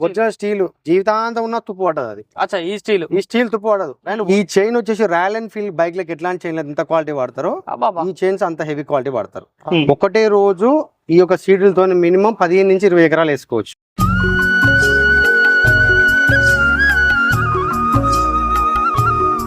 Original steel. జీవితాంతం ఉన్న తుప్పు పట్టదు అది. అచ్చా ఈ స్టీల్. ఈ స్టీల్ తుప్పు పడదు. ఈ చైన్ వచ్చేసి రాయల్ ఎన్ఫీల్డ్ బైక్ లకి ఎట్లాంటి చైన్ ఎంత క్వాలిటీ వాడతారో ఈ చైన్స్ అంత హెవీ క్వాలిటీ వాడతారు. ఒకటే రోజు ఈ యొక్క సీడ్లతో మినిమం పదిహేను నుంచి ఇరవై ఎకరాలు వేసుకోవచ్చు.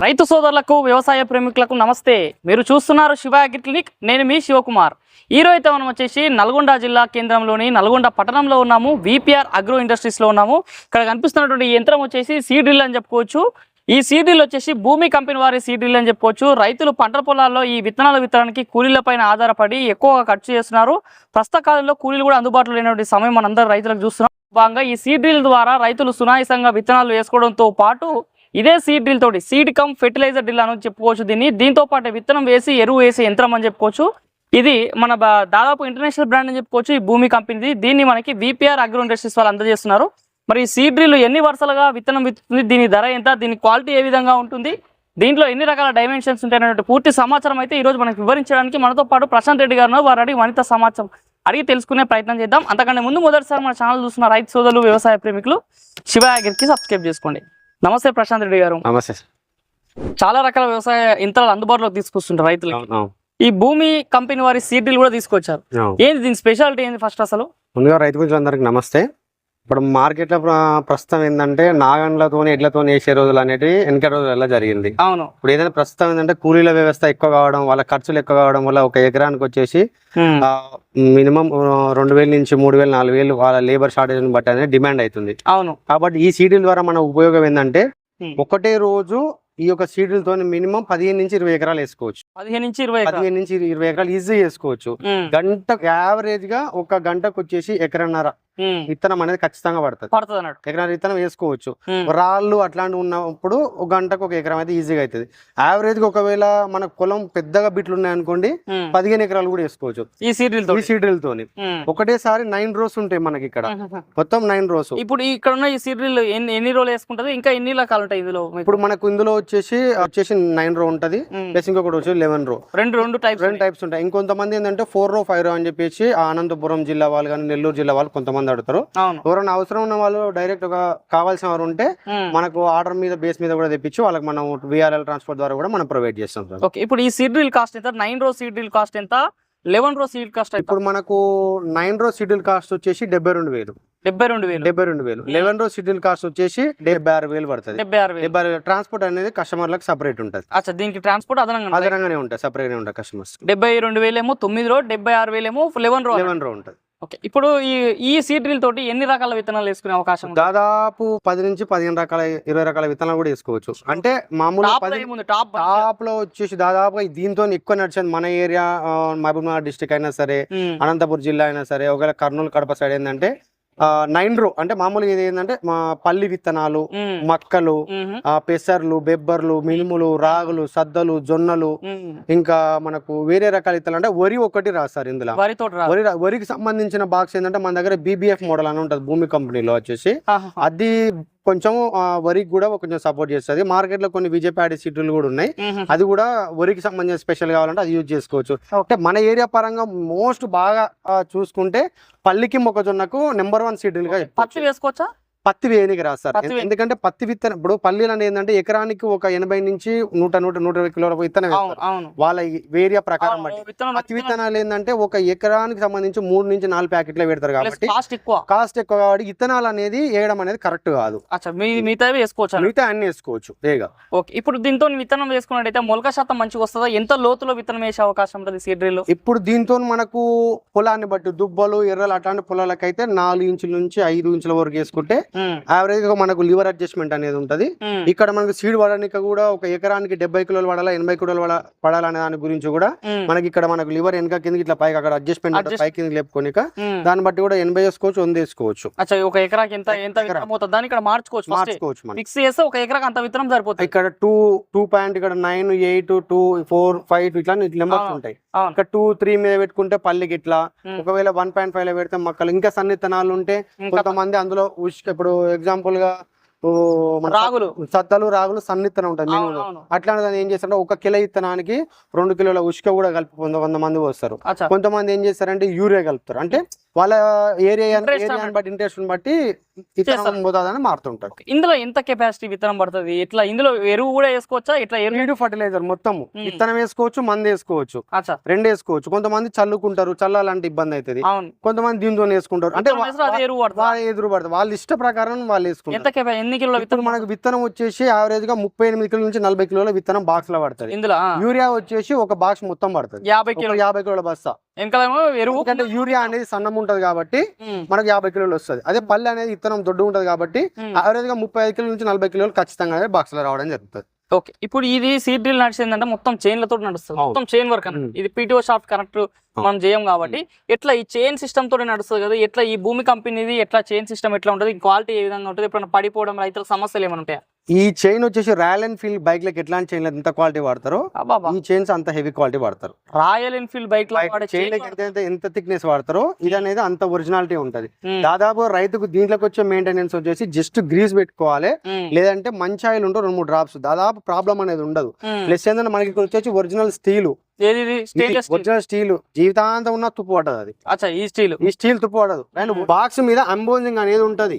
రైతు సోదరులకు వ్యవసాయ ప్రేమికులకు నమస్తే. మీరు చూస్తున్నారు శివ అగ్రి క్లినిక్. నేను మీ శివకుమార్. ఈరోజు అయితే మనం వచ్చేసి నల్గొండ జిల్లా కేంద్రంలోని నల్గొండ పట్టణంలో ఉన్నాము. విపిఆర్ అగ్రో ఇండస్ట్రీస్లో ఉన్నాము. ఇక్కడ కనిపిస్తున్నటువంటి యంత్రం వచ్చేసి సీడ్రిల్ అని చెప్పుకోవచ్చు. ఈ సీడ్రిల్ వచ్చేసి భూమి కంపెనీ వారి సీడ్రిల్ అని చెప్పుకోవచ్చు. రైతులు పంట పొలాల్లో ఈ విత్తనాల విత్తనానికి కూలీలపైన ఆధారపడి ఎక్కువగా ఖర్చు చేస్తున్నారు. ప్రస్తుత కాలంలో కూలీలు కూడా అందుబాటులో లేనటువంటి సమయం మనందరూ రైతులకు చూస్తున్నాం. భాగంగా ఈ సీడ్రిల్ ద్వారా రైతులు సునాయసంగా విత్తనాలు వేసుకోవడంతో పాటు ఇదే సీడ్ డ్రిల్ తోటి సీడ్ కమ్ ఫెర్టిలైజర్ డ్రిల్ అని చెప్పుకోవచ్చు దీన్ని. దీంతో పాటు విత్తనం వేసి ఎరువు వేసి యంత్రం అని చెప్పుకోవచ్చు. ఇది మన బా- దాదాపు ఇంటర్నేషనల్ బ్రాండ్ అని చెప్పుకోవచ్చు ఈ భూమి కంపెనీది. దీన్ని మనకి విపిఆర్ అగ్రో ఇండస్ట్రీస్ వాళ్ళు అందజేస్తున్నారు. మరి ఈ సీడ్ డ్రిల్ ఎన్ని వరుసలుగా విత్తనం విత్తుంది దీని ధర ఎంత దీని క్వాలిటీ ఏ విధంగా ఉంటుంది దీంట్లో ఎన్ని రకాల డైమెన్షన్స్ ఉంటాయనేటువంటి పూర్తి సమాచారం అయితే ఈ రోజు వివరించడానికి మనతో పాటు ప్రశాంత్ రెడ్డి గారు వారు అడిగి మరింత సమాచారం అడిగి తెలుసుకునే ప్రయత్నం చేద్దాం. అంతకంటే ముందు మొదటిసారి మన ఛానల్ చూస్తున్న రైతు సోదరులు వ్యవసాయ ప్రేమికులు శివ అగ్రికి సబ్స్క్రైబ్ చేసుకోండి. నమస్తే ప్రశాంత్ రెడ్డి గారు. నమస్తే. చాలా రకాల వ్యవసాయ యంత్రాలు అందుబాటులోకి తీసుకొస్తుంటారు అవును, ఈ భూమి కంపెనీ వారి సీడ్లు కూడా తీసుకొచ్చారు. ఏంది దీని స్పెషాలిటీ ఏంది ఫస్ట్ అసలు? ముందుగా రైతు మిత్రులందరికీ నమస్తే. ఇప్పుడు మార్కెట్లో ప్ర- ప్రస్తుతం ఏంటంటే నాగన్లతో ఎడ్లతో వేసే రోజులు అనేటివి వెనక రోజులు ఎలా జరిగింది. అవును. ఇప్పుడు ఏదైనా ప్రస్తుతం ఏంటంటే కూలీల వ్యవస్థ ఎక్కువ కావడం వాళ్ళ ఖర్చులు ఎక్కువ కావడం వల్ల ఒక ఎకరానికి వచ్చేసి మినిమం రెండు వేల నుంచి మూడు వేలు నాలుగు వేలు వాళ్ళ లేబర్ షార్టేజ్ బట్టి అనేది డిమాండ్ అవుతుంది. అవును. కాబట్టి ఈ సీడీల ద్వారా మన ఉపయోగం ఏంటంటే. ఒకటే రోజు ఈ యొక్క సీడీలతో మినిమం పదిహేను నుంచి ఇరవై ఎకరాలు వేసుకోవచ్చు. పదిహేను నుంచి ఇరవై ఎకరాలు. పదిహేను నుంచి ఇరవై ఎకరాలు ఈజీ చేసుకోవచ్చు ఉమ్, గంట యావరేజ్గా ఒక గంటకు వచ్చేసి ఎకరన్నర విత్తనం అనేది ఖచ్చితంగా పడుతుంది. పడుతుంది అన్నట్టు. విత్తనం వేసుకోవచ్చు. రాళ్ళు అట్లాంటివి ఉన్నప్పుడు ఒక గంటకు ఒక ఎకరం అయితే ఈజీగా అవుతుంది యావరేజ్గా ఒకవేళ మన పొలం పెద్దగా బిట్లు ఉన్నాయనుకోండి ఉమ్. పదిహేను ఎకరాలు కూడా వేసుకోవచ్చు. ఈ సీడ్లతో ఈ సీడీలతోని ఒకటేసారి నైన్ రోస్ ఉంటాయి మనకి ఇక్కడ. మొత్తం నైన్ రోస్ ఇప్పుడు ఇక్కడ ఉన్న ఈ సీడ్రిల్ ఎన్ని ఎన్ని రోజులు వేసుకుంటది? ఇంకా ఎన్ని రకాలు ఉంటాయి ఇందులో? ఇప్పుడు మనకు ఇందులో వచ్చేసి వచ్చేసి నైన్ రో ఉంటది. ప్లస్ ఇంకొకటి వచ్చి లెవెన్ రో రెండు రెండు టైప్స్ రెండు టైప్స్ ఉంటాయి. ఇంకొంతమంది ఏంటంటే ఫోర్ రో ఫైవ్ రో అని చెప్పేసి ఆ అనంతపురం జిల్లా వాళ్ళు కానీ నెల్లూరు జిల్లా వాళ్ళు కొంతమంది అడుగుతారు. అవును. ఎవరైనా అవసరం ఉన్న వాళ్ళు డైరెక్ట్ ఒక కావాల్సిన వారు ఉంటే. మనకు ఆర్డర్ మీద బేస్ మీద కూడా తెప్పించి వాళ్ళకి మనం విఆర్ఎల్ ట్రాన్స్పోర్ట్ ద్వారా కూడా మనం ప్రొవైడ్ చేస్తాం సార్. ఓకే ఇప్పుడు ఈ సీడ్ డ్రిల్ కాస్ట్ ఎంత? Nine row seed drill cost ఎంత? లెవెన్ రో సీడ్ కాస్ట్ ఇప్పుడు మనకు నైన్ రో షెడ్యూల్ కాస్ట్ వచ్చేసి డెబ్బై రెండు వేలు. డెబ్బై రెండు వేలు. డెబ్బై రెండు వేలు. లెవెన్ రో షెడ్యూల్ కాస్ట్ వచ్చేసి డెబ్బై ఆరు వేలు పడుతుంది. డెబ్బై ఆరు డెబ్బై ఆరు ట్రాన్స్పోర్ట్ అనేది కస్టమర్లకు సపరేట్ ఉంటుంది. అచ్చా దీనికి ట్రాన్స్పోర్ట్ అదనంగా. అదనంగానే ఉంటుంది సపరేట్ ఉంటుంది కస్టమర్స్ డెబ్బై రెండు వేలేమో తొమ్మిది రో డెబ్బై ఆరు వేలేమో లెవెన్ రో లెవెన్ రో ఉంటుంది. ఓకే. ఇప్పుడు ఈ ఈ సీడ్ డ్రిల్ తోటి ఎన్ని రకాల విత్తనాలు వేసుకునే అవకాశం దాదాపు పది నుంచి పదిహేను రకాల ఇరవై రకాల విత్తనాలు కూడా వేసుకోవచ్చు. అంటే మామూలు టాప్ టాప్లో వచ్చేసి దాదాపుగా దీంతో ఎక్కువ నడిచింది మన ఏరియా మహబూబ్ నగర్ డిస్టిక్ అయినా సరే అనంతపురం జిల్లా అయినా సరే ఒకవేళ కర్నూలు కడప సైడ్ ఏంటంటే నైన్ రో అంటే మామూలుగా ఇది ఏంటంటే మా పల్లి విత్తనాలు మక్కలు పెసర్లు బెబ్బర్లు మినుములు రాగులు సద్దలు జొన్నలు. ఇంకా మనకు వేరే రకాల విత్తనాలు అంటే వరి ఒకటి రాస్తారు ఇందులో. వరి వరికి సంబంధించిన బాక్స్ ఏంటంటే మన దగ్గర బీబీఎఫ్ మోడల్ అని ఉంటుంది భూమి కంపెనీలో వచ్చేసి. అది కొంచెం వరికి కూడా కొంచెం సపోర్ట్ చేస్తుంది. మార్కెట్లో కొన్ని ప్యాడీ సీట్లు కూడా ఉన్నాయి. అది కూడా వరికి సంబంధించిన స్పెషల్ కావాలంటే అది యూజ్ చేసుకోవచ్చు. అంటే మన ఏరియా పరంగా మోస్ట్ బాగా చూసుకుంటే పల్లికి మొక్కజొన్నకు నెంబర్ వన్ సీడ్గా పత్తి చెప్పొచ్చు. వేసుకోవచ్చా? పత్తి వేయనికి రాస్తారు. ఎందుకంటే పత్తి విత్తనం ఇప్పుడు పల్లీలు అనేది ఏంటంటే ఎకరానికి ఒక ఎనభై నుంచి నూట నూట నూట ఇరవై కిలోల విత్తనం వాళ్ళ ఏరియా ప్రకారం బట్టి. పత్తి విత్తనాలు ఏంటంటే ఒక ఎకరానికి సంబంధించి మూడు నుంచి నాలుగు ప్యాకెట్లే పెడతారు కాబట్టి కాస్ట్ ఎక్కువ. కాస్ట్ ఎక్కువ కాబట్టి విత్తనాలు అనేది వేయడం అనేది కరెక్ట్ కాదు. మిగతా వేసుకోవచ్చు. మిగతా అన్ని వేసుకోవచ్చు. ఓకే ఇప్పుడు దీంతో విత్తనం వేసుకున్నట్టయితే మొలక శాతం మంచిగా వస్తుందా? ఎంత లోతులో విత్తనం వేసే అవకాశం ఉంటుంది సీడ్ డ్రిల్? ఇప్పుడు దీంతో మనకు పొలాన్ని బట్టి దుబ్బలు ఎర్రలు అట్లాంటి పొలాలకైతే నాలుగు ఇంచుల నుంచి ఐదు ఇంచుల వరకు వేసుకుంటే యావరేజ్గా మనకు లివర్ అడ్జస్ట్మెంట్ అనేది ఉంటది. ఇక్కడ మనకు సీడ్ పడడానికి కూడా ఒక ఎకరానికి డెబ్బై కిలోలు పడాలా ఎనభై కిలోలు పడ- పడాలనే దాని గురించి కూడా మనకి ఇక్కడ మనకు లివర్ వెనక కిందకి ఇట్లా పైకి అక్కడ అడ్జస్ట్మెంట్ పై కిందకి లేపుకోనిక దాన్ని బట్టి కూడా ఎనభై వేసుకోవచ్చు వంద వేసుకోవచ్చు. అచ్చా ఒక ఎకరాకి ఎంత ఎంత దాన్ని ఇక్కడ మార్చుకోవచ్చు మార్చుకోవచ్చు ఫిక్స్ చేస్తే ఒక ఎకరాకి అంత విత్తనం సరిపోతుంది. ఇక్కడ టూ టూ పాయింట్ ఇక్కడ nine eight two four five ఇట్లా నెంబర్స్. ఉంటాయి. ఇక్కడ టూ త్రీ మీద పెట్టుకుంటే పల్లికి ఇట్లా. ఒకవేళ వన్ పాయింట్ ఫైవ్లో పెడితే మొక్కలు ఇంకా సన్నిత్తనాలు ఉంటే కొంతమంది అందులో ఉష్క ఇప్పుడు ఎగ్జాంపుల్గా రాగులు. సత్తలు రాగులు సన్నిత్తనం ఉంటుంది అవును మినుములు అట్లాంటి దాన్ని ఏం చేస్తారంటే ఒక కిలో ఇత్తనానికి రెండు కిలోల ఉష్క కూడా కలిపి కొంత కొంతమంది వస్తారు అచ్చా. కొంతమంది ఏం చేస్తారంటే యూరియా కలుపుతారు. అంటే వాళ్ళ ఏరియా ఏరియాని. బట్టి ఇంట్రెస్ట్ బట్టి. మోతాదని మారుతుంటారు. ఇందులో ఎంత కెపాసిటీ విత్తనం పడుతుంది? ఇట్లా ఇందులో ఎరువు కూడా వేసుకోవచ్చా? ఇట్లా ఎరువు ఫర్టిలైజర్ మొత్తం. విత్తనం వేసుకోవచ్చు మందు వేసుకోవచ్చు. రెండు వేసుకోవచ్చు. కొంతమంది చల్లుకుంటారు చల్లాలంటే ఇబ్బంది అవుతుంది. కొంతమంది దీంతో వేసుకుంటారు. అంటే విత్తనం వాళ్ళు ఎదురు పడుతుంది. వాళ్ళ ఇష్ట ప్రకారం వాళ్ళు వేసుకుంటారు. ఎన్ని ఇప్పుడు విత్తనం? మనకు విత్తనం వచ్చేసి యావరేజ్గా ముప్పై ఎనిమిది కిలోల నుంచి నలభై కిలోల విత్తనం బాక్స్లో పడుతుంది. ఇందులో యూరియా వచ్చేసి ఒక బాక్స్ మొత్తం పడుతుంది. యాభై కిలో యాభై కిలోల బస్తా. వెనకాలేమో ఎరువు? ఎందుకంటే యూరియా అనేది సన్నం ఉంటది కాబట్టి మనకు యాభై కిలోలు వస్తుంది. అదే పల్లె అనేది విత్తనం దొడ్డు ఉంటది కాబట్టి ఉమ్. యావరేజ్గా ముప్పై ఐదు కిలోల నుంచి నలభై కిలోలు ఖచ్చితంగా బాక్స్లో రావడం జరుగుతుంది. ఓకే. ఇప్పుడు ఇది సీడ్ డ్రిల్ నడిచిందంటే మొత్తం చైన్లతో నడుస్తుంది. మొత్తం చైన్ వర్క్. ఇది పీటీఓ షాఫ్ట్ కనెక్ట్ మనం చేయం కాబట్టి. ఎట్లా ఈ చైన్ సిస్టమ్ తోనే నడుస్తుంది కదా ఎట్లా ఈ భూమి కంపెనీది ఎట్లా చైన్ సిస్టమ్ ఎట్లా ఉంటుంది క్వాలిటీ ఏ విధంగా ఉంటుంది ఎప్పుడైనా పడిపోవడం రైతులకు సమస్యలు ఏమైనా ఉంటాయా? ఈ చైన్ వచ్చేసి రాయల్ ఎన్ఫీల్డ్ బైక్ లకి ఎట్లాంటి చైన్ ఎంత క్వాలిటీ వాడతారో ఈ చైన్స్ అంత హెవీ క్వాలిటీ వాడతారు. రాయల్ ఎన్ఫీల్డ్ బైక్ చైన్ ఎంత థిక్నెస్ వాడతారో ఇది అనేది అంత ఒరిజినాలిటీ ఉంటది. దాదాపు రైతుకు దీంట్లోకి వచ్చే మెయింటెనెన్స్ వచ్చేసి జస్ట్ గ్రీస్ పెట్టుకోవాలి. లేదంటే మంచి ఆయిల్ ఉంటూ రెండు మూడు డ్రాప్స్ దాదాపు ప్రాబ్లం అనేది ఉండదు. ప్లస్ ఏంటంటే మనకి వచ్చేసి ఒరిజినల్ స్టీల్ ఒరిజినల్ స్టీల్. జీవితాంతం ఉన్న తుప్పు పడదు అది అచ్చా ఈ స్టీల్. ఈ స్టీల్ తుప్పు పడదు. అండ్ బాక్స్ మీద అంబోజింగ్ అనేది ఉంటది.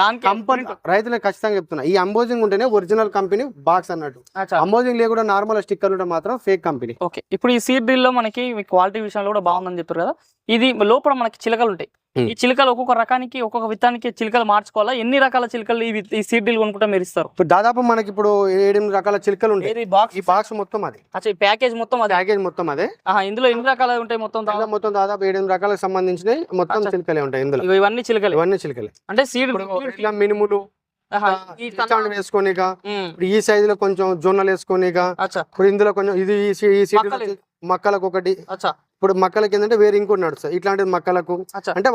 దానికి కంపెనీ రైతులకు ఖచ్చితంగా చెప్తున్నా. ఈ అంబోజింగ్ ఉంటేనే ఒరిజినల్ కంపెనీ బాక్స్ అన్నట్టు. అంబోజింగ్ లేకుండా నార్మల్ స్టిక్కర్ ఉంటే మాత్రం ఫేక్ కంపెనీ. ఓకే. ఇప్పుడు ఈ సీడ్ డ్రిల్లో మనకి క్వాలిటీ విషయంలో కూడా బాగుందని చెప్పారు కదా. ఇది లోపల మనకి చిలకలు ఉంటాయి. ఈ చిలకలు ఒక్కొక్క రకానికి ఒక్కొక్క విత్తానికి చిలకలు మార్చుకోవాలా? ఎన్ని రకాల చిలకలు ఈ సీడ్ డ్రిల్ కొనుక్కుంటే మీరు ఇస్తారు? దాదాపు మనకి ఇప్పుడు ఏడెనిమిది రకాల చిలుకలు ఉంటాయి. బాక్స్ ఈ బాక్స్ మొత్తం అది. అచ్చా ఈ ప్యాకేజ్ మొత్తం అది? ప్యాకేజ్ మొత్తం అదే. ఇందులో ఎన్ని రకాలు ఉంటాయి మొత్తం? మొత్తం దాదాపు ఏడెనిమిది రకాలకు సంబంధించినవి మొత్తం. చిలుకలే ఉంటాయి ఇందులో. ఇవన్నీ చిలకలు. ఇవన్నీ చిలుకలే. అంటే సీడ్ ఇట్లా మినుములు. ఇప్పుడు ఈ సైజ్లో కొంచెం జొన్నలు ఇప్పుడు ఇందులో కొంచెం ఇది ఈ సీడ్. మక్కలకు ఒకటి. అచ్చా. ఇప్పుడు మక్కలకి ఏంటంటే వేరే ఇంకోటి నడుస్తాయి. ఇట్లాంటిది మక్కలకు. అంటే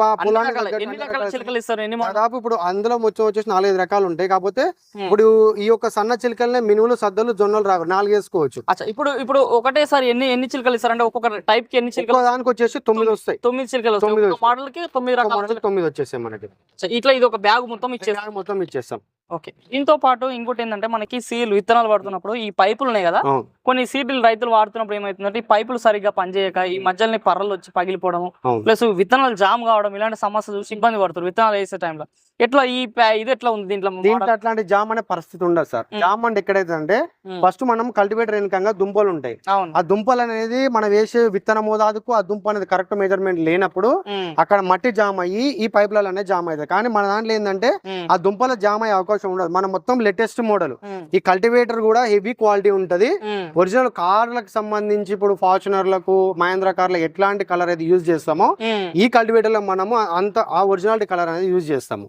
దాదాపు ఇప్పుడు అందులో మొత్తం వచ్చేసి నాలుగైదు రకాలు ఉంటాయి. కాకపోతే. ఇప్పుడు ఈ యొక్క సన్న చిలుకలనే మినుములు సద్దలు జొన్నలు రావు. నాలుగు వేసుకోవచ్చు. ఇప్పుడు ఇప్పుడు ఒకటేసారి ఎన్ని ఎన్ని చిలకలు ఇస్తారు? అంటే ఒక్కొక్క టైప్కి ఎన్ని చిలకలు దానికి వచ్చేసి తొమ్మిది వస్తాయి. తొమ్మిది చిలకలు తొమ్మిది మోడల్కి తొమ్మిది రకాల. తొమ్మిది వచ్చేసాయి మనకి. ఇట్లా ఇది ఒక బ్యాగ్ మొత్తం ఇచ్చేస్తారు బ్యాగ్ మొత్తం ఇచ్చేస్తాం. ఓకే. దీంతో పాటు ఇంకోటి ఏంటంటే మనకి సీలు విత్తనాలు వాడుతున్నప్పుడు ఈ పైపులు ఉన్నాయి కదా? కొన్ని సీడ్లు రైతులు వాడుతున్నప్పుడు ఏమవుతుందంటే ఈ పైపులు సరిగ్గా పనిచేయక ఈ మధ్యలోని పర్రలు వచ్చి పగిలిపోవడం ప్లస్ విత్తనాలు జామ్ కావడం ఇలాంటి సమస్య చూసి ఇబ్బంది పడుతారు విత్తనాలు వేసే టైంలో. ఎట్లా ఈ ఇది ఎట్లా ఉంది దీంట్లో దీంట్లో అట్లాంటి జామ్ అనే పరిస్థితి ఉండదు సార్. జామ్ అంటే ఎక్కడైతే అంటే. ఫస్ట్ మనం కల్టివేటర్ వెనకంగా దుంపలు ఉంటాయి. ఆ దుంపలు అనేది మనం వేసే విత్తన మోతాదుకు ఆ దుంప అనేది కరెక్ట్ మెజర్మెంట్ లేనప్పుడు అక్కడ మట్టి జామ్ అయ్యి ఈ పైపులలో అనేది జామ్ అవుతాయి. కానీ మన దాంట్లో ఏంటంటే ఆ దుంపల జామ్ అయ్యే అవకాశం ఉండదు. మనం మొత్తం లేటెస్ట్ మోడల్ ఈ కల్టివేటర్ కూడా హెవీ క్వాలిటీ ఉంటది. ఒరిజినల్ కార్లకు సంబంధించి ఇప్పుడు ఫార్చునర్లకు మహేంద్ర కార్ల ఎట్లాంటి కలర్ అయితే యూజ్ చేస్తామో. ఈ కల్టివేటర్లో మనము అంత ఆ ఒరిజినాలిటీ కలర్ అనేది యూజ్ చేస్తాము.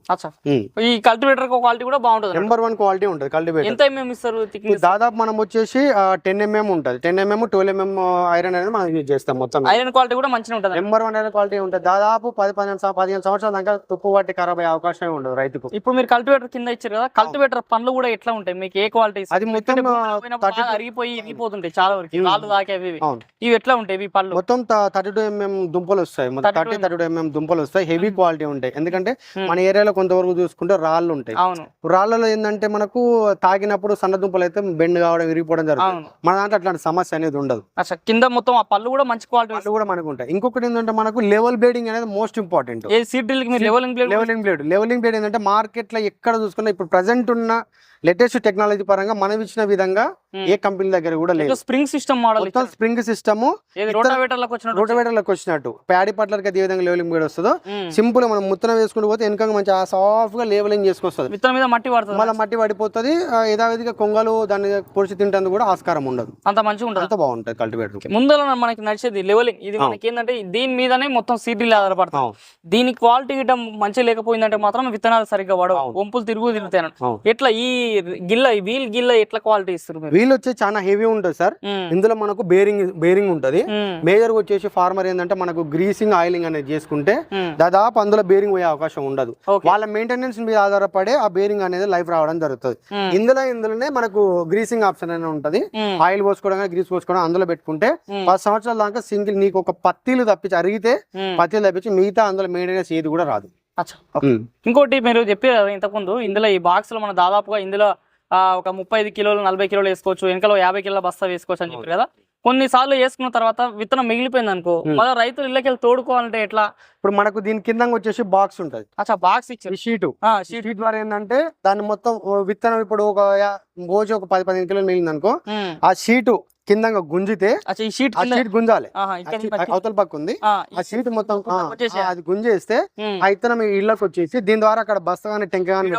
ఈ కల్టివేటర్ క్వాలిటీ కూడా బాగుంటుంది నెంబర్ వన్ క్వాలిటీ ఉంటుంది కల్టివేటర్. ఎంత ఎంఎం ఇస్తారు దాదాపు మనం వచ్చేసి టెన్ ఎంఎం ఉంటుంది. Ten mm twelve mm iron అనేది మనం యూజ్ చేస్తాం మొత్తం. ఐరన్ క్వాలిటీ కూడా మంచిగా ఉంటుంది. నెంబర్ వన్ అనేది క్వాలిటీ ఉంటుంది. దాదాపు పది పదిహేను పదిహేను సంవత్సరాల దాకా తుప్పు పట్టి ఖరాబ్ అయ్యే అవకాశం ఉండదు రైతుకు. ఇప్పుడు మీరు కల్టివేటర్ కింద ఇచ్చారు కదా కల్టివేటర్ పండ్లు కూడా ఎట్లా ఉంటాయి? మీకు ఏ క్వాలిటీ అది మొత్తం అరిగిపోయి ఇరిగిపోతుంటాయి చాలా వరకు. రాళ్ళు ఇవి. ఎట్లా ఉంటాయి? ఇవి పళ్ళు మొత్తం థర్టీ టూ ఎంఎం దుంపలు వస్తాయి. 32 థర్టీ థర్టీ టూ ఎంఎం దుంపలు వస్తాయి. హెవీ. క్వాలిటీ ఉంటాయి. ఎందుకంటే. మన ఏరియాలో కొంతవరకు చూసుకుంటే రాళ్ళు ఉంటాయి. రాళ్ళలో ఏంటంటే మనకు తాగినప్పుడు సన్న దుంపలు అయితే బెండ్ కావడం విరిగిపోవడం జరుగుతుంది. మన దాంట్లో అట్లాంటి సమస్య అనేది ఉండదు. కింద మొత్తం ఆ పళ్ళు కూడా మంచి క్వాలిటీ వాళ్ళు కూడా మనకు ఉంటాయి. ఇంకొకటి ఏంటంటే మనకు లెవెల్ బ్లేడింగ్ అనేది most important. Levelling plate levelling blade. Levelling blade ఏంటంటే మార్కెట్లో ఎక్కడ చూసుకున్నా ఇప్పుడు ప్రజెంట్ ఉన్న లేటెస్ట్ టెక్నాలజీ పరంగా మనం ఇచ్చిన విధంగా. ఏ కంపెనీ దగ్గర కూడా లేదు. Spring system model spring system వచ్చినట్టు రోటవేటర్లకు వచ్చినట్టు. ప్యాడీ పట్లర్కి ఏ విధంగా లెవెలింగ్ బ్లేడ్ వస్తుందో. సింపుల్ మనం ముత్తన వేసుకుంటూ పోతే వెనక మంచి సాఫ్ట్గా లేవలింగ్ చేసుకొస్తుంది. విత్తనం మీద మట్టి పడుతుంది మళ్ళీ మట్టి పడిపోతుంది యథావిధిగా కొంగలు దాన్ని పొడిచి తింటందుకు కూడా ఆస్కారం ఉండదు. అంత మంచిగా ఉంటుంది. అంత బాగుంటుంది కల్టివేటర్ ముందర మనకి నడిచేది లెవెలింగ్ ఇది. మనకి ఏంటంటే దీని మీదనే మొత్తం సీట్ డ్రిల్ ఆధారపడుతుంది. దీని క్వాలిటీ గిట్ట మంచిగా లేకపోయిందంటే మాత్రం విత్తనాలు సరిగ్గా పడవు. వంపులు తిరుగు తిరుగుతాయి అవును. ఎట్లా ఈ గిల్ల వీల్ గిల్ల ఎట్లా క్వాలిటీ ఇస్తారు వీల్ వచ్చి చాలా హెవీ ఉంటుంది సార్. ఇందులో మనకు బేరింగ్ బేరింగ్ ఉంటుంది. మేజర్ వచ్చేసి ఫార్మర్ ఏంటంటే మనకు గ్రీసింగ్ ఆయిలింగ్ అనేది చేసుకుంటే ఉమ్. దాదాపు అందులో బేరింగ్ పోయే అవకాశం ఉండదు. వాళ్ళ మెయింటెనెన్స్ మీద ఆధారపడే ఆ బేరింగ్ అనేది లైఫ్ రావడం జరుగుతుంది. ఉమ్, ఇందులో ఇందులోనే మనకు గ్రీసింగ్ ఆప్షన్ అనేది ఉంటుంది. ఆయిల్ పోసుకోవడం కానీ గ్రీస్ పోసుకోవడం అందులో పెట్టుకుంటే పది సంవత్సరాల దాకా సింగిల్ నీకు ఒక పత్తిలు తప్పించి అరిగితే. పత్తిలు తప్పించి మిగతా అందులో మెయింటెనెన్స్ ఏది కూడా రాదు. ఇంకోటి మీరు చెప్పారు ఇంతకుముందు ఇందులో ఈ బాక్స్లో మన దాదాపుగా ఇందులో ఒక ముప్పై ఐదు కిలోలు నలభై కిలోలు వేసుకోవచ్చు వెనకలో యాభై కిలోల బస్తా వేసుకోవచ్చు అని చెప్పారు కదా. కొన్నిసార్లు వేసుకున్న తర్వాత విత్తనం మిగిలిపోయింది అనుకో. మళ్ళీ రైతులు ఇళ్ళకెళ్ళి తోడుకోవాలంటే ఎట్లా? ఇప్పుడు మనకు దీని కింద వచ్చేసి బాక్స్ ఉంటది. అచ్చా బాక్స్ ఇచ్చారు. షీటు షీట్ ద్వారా ఏంటంటే దాన్ని మొత్తం విత్తనం ఇప్పుడు ఒక రోజు ఒక పది పదిహేను కిలోలు మిగిలింది అనుకో. ఆ షీటు కింద గుంజితే ఈ షీట్ షీట్ గుంజాలి. అవతల పక్క ఉంది. ఆ, షీట్ మొత్తం అది గుంజేస్తే. ఆ ఇత్తనం ఇళ్ళకి వచ్చేసి దీని ద్వారా అక్కడ బస్తా కానీ టెంక కానీ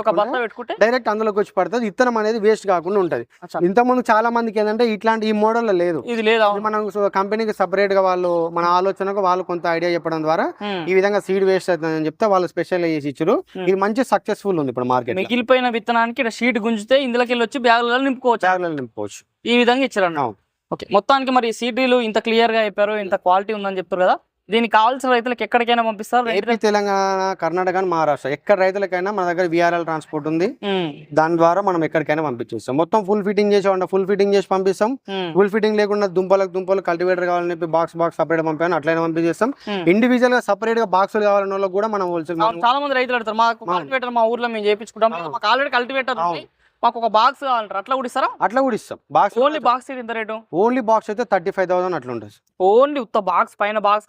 డైరెక్ట్ అందులోకి వచ్చి పడుతుంది. ఇత్తనం అనేది వేస్ట్ కాకుండా ఉంటది. ఇంత ముందు చాలా మందికి ఏంటంటే ఇట్లాంటి ఈ మోడల్ లేదు. ఇది లేదా ఇది మనం కంపెనీకి సపరేట్గా వాళ్ళు మన ఆలోచనకు వాళ్ళు కొంత ఐడియా చెప్పడం ద్వారా. ఈ విధంగా సీడ్ వేస్ట్ అవుతుందని చెప్తే వాళ్ళు స్పెషల్ చేసి ఇచ్చారు. ఇది మంచి సక్సెస్ఫుల్ ఉంది ఇప్పుడు మార్కెట్ మిగిలిపోయిన విత్తనానికి ఇక్కడ షీట్ గుంజితే ఇందులోకి వెళ్ళి వచ్చి బ్యాగులలో నింపుకోవచ్చు. జాగ్రత్తలు నింపుకోవచ్చు. ఈ విధంగా ఇచ్చారన్న. ఓకే. మొత్తానికి మరి సీడీలు ఇంత క్లియర్గా చెప్పారు ఇంత క్వాలిటీ ఉందని చెప్తారు కదా. దీనికి కావాల్సిన రైతులకు ఎక్కడికైనా పంపిస్తారు? ఏపీ తెలంగాణ కర్ణాటక మహారాష్ట్ర. ఎక్కడ రైతులకైనా మన దగ్గర విఆర్ఎల్ ట్రాన్స్పోర్ట్ ఉంది. దాని ద్వారా మనం ఎక్కడికైనా పంపించేస్తాం. మొత్తం ఫుల్ ఫిట్టింగ్ చేసామంటే ఫుల్ ఫిట్టింగ్ చేసి పంపిస్తాం. ఫుల్ ఫిట్టింగ్ లేకుండా దుంపలకు దుంపలు కల్టివేటర్ కావాలని చెప్పి బాక్స్ బాక్స్ సపరేట్ పంపాను అట్లయినా పంపించేస్తాం. ఇండివిజువల్గా సపరేట్గా బాక్సులు కావాలన్న వాళ్ళకి కూడా మనం హోల్సేల్ చాలా మంది రైతులు అడుగుతారు మాకు అవును. కల్టివేటర్ మా ఊర్లో మేము చేయించుకుంటాం. మాకు ఆల్రెడీ కల్టివేటర్. మాకు ఒక బాక్స్ కావాలంటారు. అట్లా కూడా ఇస్తారా? అట్లా కూడా ఇస్తాం. బాక్స్ ఓన్లీ బాక్స్ ఎంత రేటు? ఓన్లీ బాక్స్ అయితే థర్టీ ఫైవ్ థౌసండ్ అట్లా ఉంటుంది. ఓన్లీ ఉత్త బాక్స్ పైన బాక్స్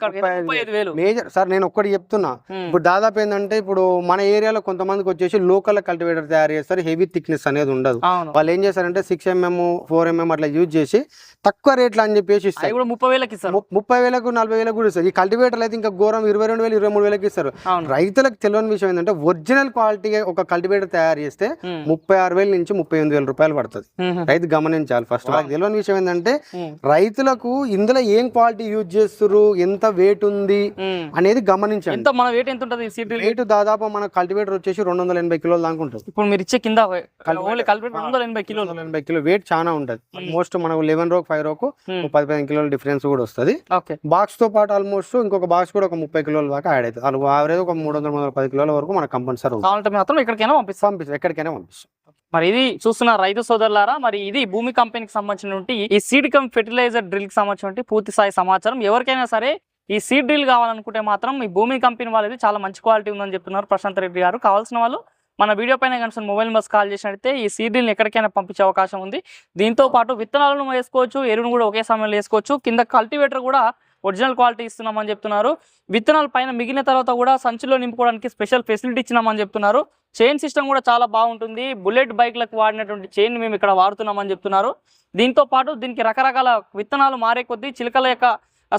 మేజర్ సార్ నేను ఒక్కటి చెప్తున్నా. ఉమ్, ఇప్పుడు దాదాపు ఏంటంటే ఇప్పుడు మన ఏరియాలో కొంతమందికి వచ్చేసి లోకల్ కల్టివేటర్ తయారు చేస్తారు. హెవీ థిక్నెస్ అనేది ఉండదు. వాళ్ళు ఏం చేస్తారంటే సిక్స్ ఎంఎం ఫోర్ ఎంఎం అట్లా యూజ్ చేసి తక్కువ రేట్లు అని చెప్పేసి ఇస్తారు. ముప్పై వేలకి ఇస్తారు. ముప్పై వేలకు నలభై వేలకు కూడా ఇస్తారు. ఈ కల్టివేటర్లు అయితే ఇంకా ఘోరం ఇరవై రెండు వేలు ఇరవై మూడు వేలకి ఇస్తారు. రైతులకు తెలియని విషయం ఏంటంటే ఒరిజినల్ క్వాలిటీ ఒక కల్టివేటర్ తయారు చేస్తే ఉమ్, ముప్పై ఆరు వేల నుంచి ముప్పై ఎనిమిది వేల రూపాయలు పడుతుంది. రైతు గమనించాలి ఫస్ట్ వాళ్ళకి తెలియని విషయం ఏంటంటే రైతులకు ఇందులో ఏం క్వాలిటీ యూజ్ చేస్తున్నారు ఎంత వెయిట్ ఉంది. అనేది గమనించండి. ఎంత మన వెయిట్ ఎంత ఉంటుంది? వెయిట్ దాదాపు మన కల్టివేటర్ వచ్చేసి రెండు వందల ఎనభై కిలోల దాకా ఉంటుంది. ఇప్పుడు మీరు ఇచ్చే కింద ఎనభై కిలోలు. ఎనభై కిలో వెయిట్ చాలా ఉంటుంది. ఆల్మోస్ట్ మనకు లెవెన్ రోక్ ఫైవ్ రోకు పది పదిహేను కిలోల డిఫరెన్స్ కూడా వస్తుంది. ఓకే. బాక్స్తో పాటు ఆల్మోస్ట్ ఇంకొక బాక్స్ కూడా ఒక ముప్పై కిలోల దాకా యాడ్ అవుతుంది అది యావరేజ్ ఒక మూడు వందల మూడు వందల పది కిలోల వరకు మనకు కంపల్సరీ మాత్రం ఎక్కడికైనా పంపిస్తాం. ఎక్కడికైనా పంపిస్తాం. మరి ఇది చూస్తున్న రైతు సోదరులారా మరి ఇది భూమి కంపెనీకి సంబంధించినటువంటి ఈ సీడ్ కం ఫెర్టిలైజర్ డ్రిల్కి సంబంధించినటువంటి పూర్తి స్థాయి సమాచారం. ఎవరికైనా సరే ఈ సీడ్ డ్రిల్ కావాలనుకుంటే మాత్రం ఈ భూమి కంపెనీ వాళ్ళది చాలా మంచి క్వాలిటీ ఉందని చెప్తున్నారు ప్రశాంత్ రెడ్డి గారు. కావాల్సిన వాళ్ళు మన వీడియో పైన కనుక మొబైల్ నెంబర్స్ కాల్ చేసినట్టయితే ఈ సీడ్ డ్రిల్ని ఎక్కడికైనా పంపించే అవకాశం ఉంది. దీంతో పాటు విత్తనాలను వేసుకోవచ్చు ఎరువును కూడా ఒకే సమయంలో వేసుకోవచ్చు. కింద కల్టివేటర్ కూడా ఒరిజినల్ క్వాలిటీ ఇస్తున్నామని చెప్తున్నారు. విత్తనాలు పైన మిగిలిన తర్వాత కూడా సంచిలో నింపుకోవడానికి స్పెషల్ ఫెసిలిటీ ఇచ్చినామని చెప్తున్నారు. చైన్ సిస్టమ్ కూడా చాలా బాగుంటుంది. బుల్లెట్ బైక్లకు వాడినటువంటి చైన్ మేము ఇక్కడ వాడుతున్నామని చెప్తున్నారు. దీంతో పాటు దీనికి రకరకాల విత్తనాలు మారే కొద్దీ చిలకల యొక్క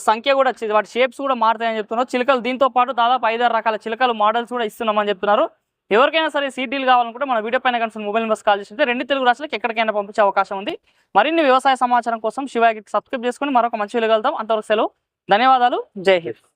సంఖ్య కూడా వాటి షేప్స్ కూడా మారుతాయని చెప్తున్నారు. చిలకలు దీంతో పాటు దాదాపు ఐదారు రకాల చిలకలు మోడల్స్ కూడా ఇస్తున్నామని చెప్తున్నారు. ఎవరికైనా సరే సీడీలు కావాలనుకుంటే మన వీడియో పైన కనుక మొబైల్ నెంబర్స్ కాల్ చేస్తే రెండు తెలుగు రాష్ట్రాలకు ఎక్కడికైనా పంపించే అవకాశం ఉంది. మరిన్ని వ్యవసాయ సమాచారం కోసం శివాకి సబ్స్క్రైబ్ చేసుకొని మరొక మంచి వెళ్ళగలుగుతాం అంతవరకు సెలవు. ధన్యవాదాలు. జై హింద్.